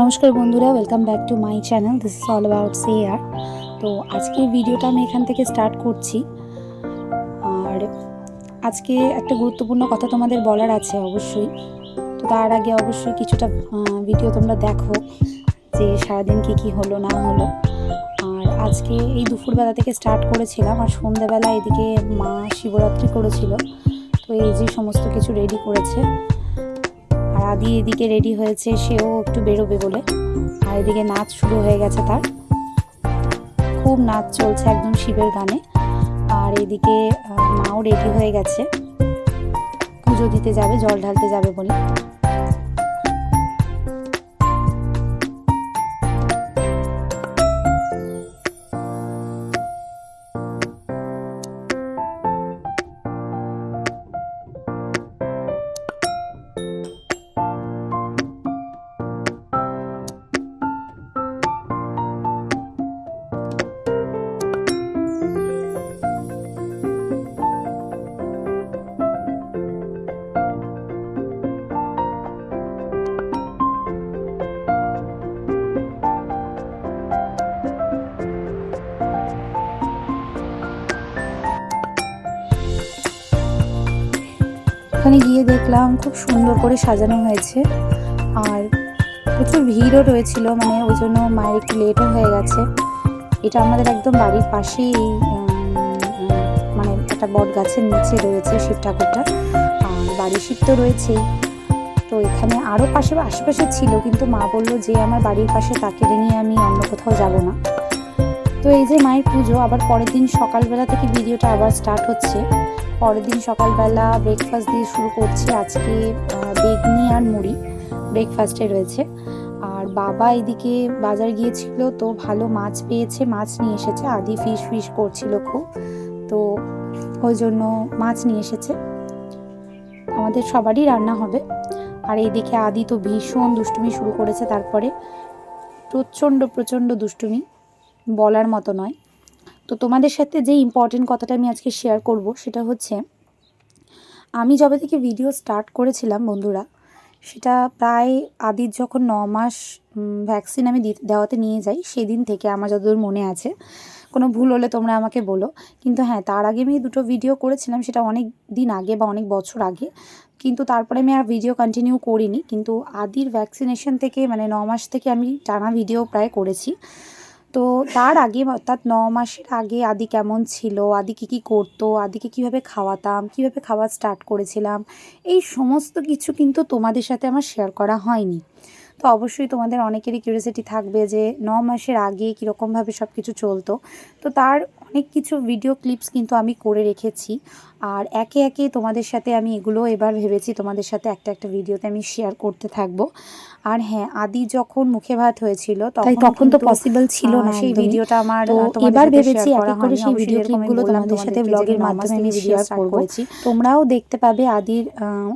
নমস্কার বন্ধুরা welcome back to my channel this is all about সে আর তো আজকের ভিডিওটা আমি এখান থেকে স্টার্ট করছি। আর আজকে একটা গুরুত্বপূর্ণ কথা তোমাদের বলার আছে অবশ্যই। তো তার আগে অবশ্যই কিছুটা ভিডিও তোমরা দেখো যে সারাদিন কী কী হলো, না হলো। আর আজকে এই দুপুরবেলা থেকে স্টার্ট করেছিলাম, আর সন্ধ্যাবেলা এদিকে মা শিবরাত্রি করেছিল। তো এই যে সমস্ত কিছু রেডি করেছে। আদি এদিকে রেডি হয়েছে, সেও একটু বেরোবে বলে। আর এদিকে নাচ শুরু হয়ে গেছে তার। খুব নাচ চলছে একদম শিবের গানে। আর এদিকে মাও রেডি হয়ে গেছে। পুজো দিতে যাবে, জল ঢালতে যাবে বলে। ওখানে গিয়ে দেখলাম খুব সুন্দর করে সাজানো হয়েছে। আর প্রচুর ভিড়ও রয়েছিল মানে ওই জন্য মায়ের একটু লেটও হয়ে গেছে। এটা আমাদের একদম বাড়ির পাশেই মানে একটা বট গাছের নিচে রয়েছে শিব ঠাকুরটা। আর বাড়ির শিব তো রয়েছেই। তো এখানে আরও পাশে আশেপাশে ছিল, কিন্তু মা বলল যে আমার বাড়ির পাশে তাকে নিয়ে আমি অন্য কোথাও যাব না। তো এই যে মায়ের পুজো, আবার পরের দিন সকালবেলা থেকে ভিডিওটা আবার স্টার্ট হচ্ছে। পরের দিন সকালবেলা ব্রেকফাস্ট দিয়ে শুরু করছি আজকে বেগনি আর মুড়ি ব্রেকফাস্টে রয়েছে। আর বাবা এদিকে বাজার গিয়েছিল তো ভালো মাছ পেয়েছে, মাছ নিয়ে এসেছে। আদি ফিশ ফিশ করছিল খুব, তো ওই জন্য মাছ নিয়ে এসেছে। আমাদের সবারই রান্না হবে। আর এইদিকে আদি তো ভীষণ দুষ্টুমি শুরু করেছে, তারপরে প্রচণ্ড প্রচণ্ড দুষ্টুমি। বলার মতো নয়। তো তোমাদের সাথে যে ইম্পর্টেন্ট কথাটা আমি আজকে শেয়ার করব সেটা হচ্ছে, আমি যবে থেকে ভিডিও স্টার্ট করেছিলাম বন্ধুরা, সেটা প্রায় আদির যখন ন মাস ভ্যাকসিন আমি দেওয়াতে নিয়ে যাই, সেদিন থেকে আমার যতদূর মনে আছে, কোনো ভুল হলে তোমরা আমাকে বলো। কিন্তু হ্যাঁ তার আগে আমি দুটো ভিডিও করেছিলাম, সেটা অনেক দিন আগে বা অনেক বছর আগে, কিন্তু তারপরে আমি আর ভিডিও কন্টিনিউ করিনি। কিন্তু আদির ভ্যাকসিনেশন থেকে মানে ন মাস থেকে আমি টানা ভিডিও প্রায় করেছি। তো তার আগে অর্থাৎ ন মাসের আগে আদি কেমন ছিল? আদি কী কী করতো? আদিকে কীভাবে খাওয়াতাম? কীভাবে খাওয়া স্টার্ট করেছিলাম? এই সমস্ত কিছু কিন্তু তোমাদের সাথে আমার শেয়ার করা হয়নি। তো অবশ্যই তোমাদের অনেকেরই কিউরিয়াসিটি থাকবে যে ন মাসের আগে কীরকমভাবে সব কিছু চলতো। তো তার অনেক কিছু ভিডিও ক্লিপস কিন্তু আমি করে রেখেছি। আর একে একে তোমাদের সাথে আমি এগুলো এবার ভেবেছি তোমাদের সাথে একটা একটা ভিডিওতে আমি শেয়ার করতে থাকব। আর হ্যাঁ আদি যখন মুখে ভাত হয়েছিল তাই তখন তো পসিবল ছিল না সেই ভিডিওটা আমার এবার ভেবেছি এক এক করে সেই ভিডিও ক্লিপগুলো তোমাদের সাথে ব্লগের মাধ্যমে আমি শেয়ার করব। তোমরাও দেখতে পাবে আদির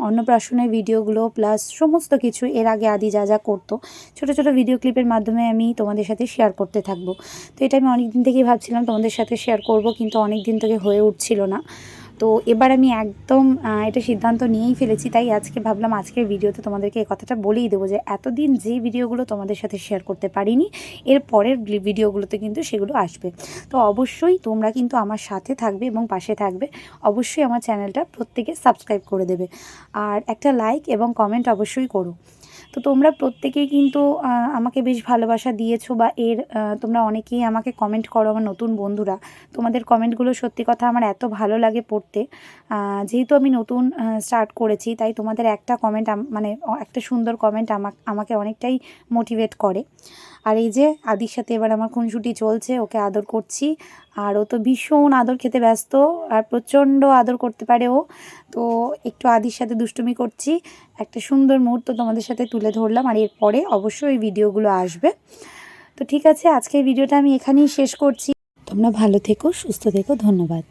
অন্নপ্রাশনের ভিডিওগুলো প্লাস সমস্ত কিছু। এর আগে আদি যা যা করতো। ছোট ছোট ভিডিও ক্লিপের মাধ্যমে আমি তোমাদের সাথে শেয়ার করতে থাকব। তো এটা আমি অনেক দিন থেকেই ভাবছিলাম তোমাদের সাথে শেয়ার করব, কিন্তু অনেক দিন থেকে হয়ে উঠছিল না। তো এবার আমি একদম এটা সিদ্ধান্ত নিয়েই ফেলেছি, তাই আজকে ভাবলাম আজকের ভিডিওতে তোমাদেরকে এই কথাটা বলেই দেবো যে, এতদিন যে ভিডিওগুলো তোমাদের সাথে শেয়ার করতে পারিনি, এর পরের ভিডিওগুলোতে কিন্তু সেগুলো আসবে। তো অবশ্যই তোমরা কিন্তু আমার সাথে থাকবে এবং পাশে থাকবে, অবশ্যই আমার চ্যানেলটা প্রত্যেকে সাবস্ক্রাইব করে দেবে। আর একটা লাইক এবং কমেন্ট অবশ্যই করো। তো তোমরা প্রত্যেকেই কিন্তু আমাকে বেশ ভালোবাসা দিয়েছ বা এর তোমরা অনেকেই আমাকে কমেন্ট করো আমার নতুন বন্ধুরা। তোমাদের কমেন্টগুলো সত্যি কথা আমার এত ভালো লাগে পড়তে। যেহেতু আমি নতুন স্টার্ট করেছি, তাই তোমাদের একটা কমেন্ট মানে একটা সুন্দর কমেন্ট আমাকে অনেকটাই মোটিভেট করে। আর এই যে আদির সাথে এবার আমার খুনসুটি চলছে, ওকে আদর করছি। আর ও তো ভীষণ আদর খেতে ব্যস্ত আর প্রচণ্ড আদর করতে পারে ও। তো একটু আদির সাথে দুষ্টুমি করছি। একটা সুন্দর মুহূর্ত তোমাদের সাথে তুলে ধরলাম আর এরপরে অবশ্যই এই ভিডিওগুলো আসবে। তো ঠিক আছে, আজকের ভিডিওটা আমি এখানেই শেষ করছি। তোমরা ভালো থেকো, সুস্থ থেকো, ধন্যবাদ।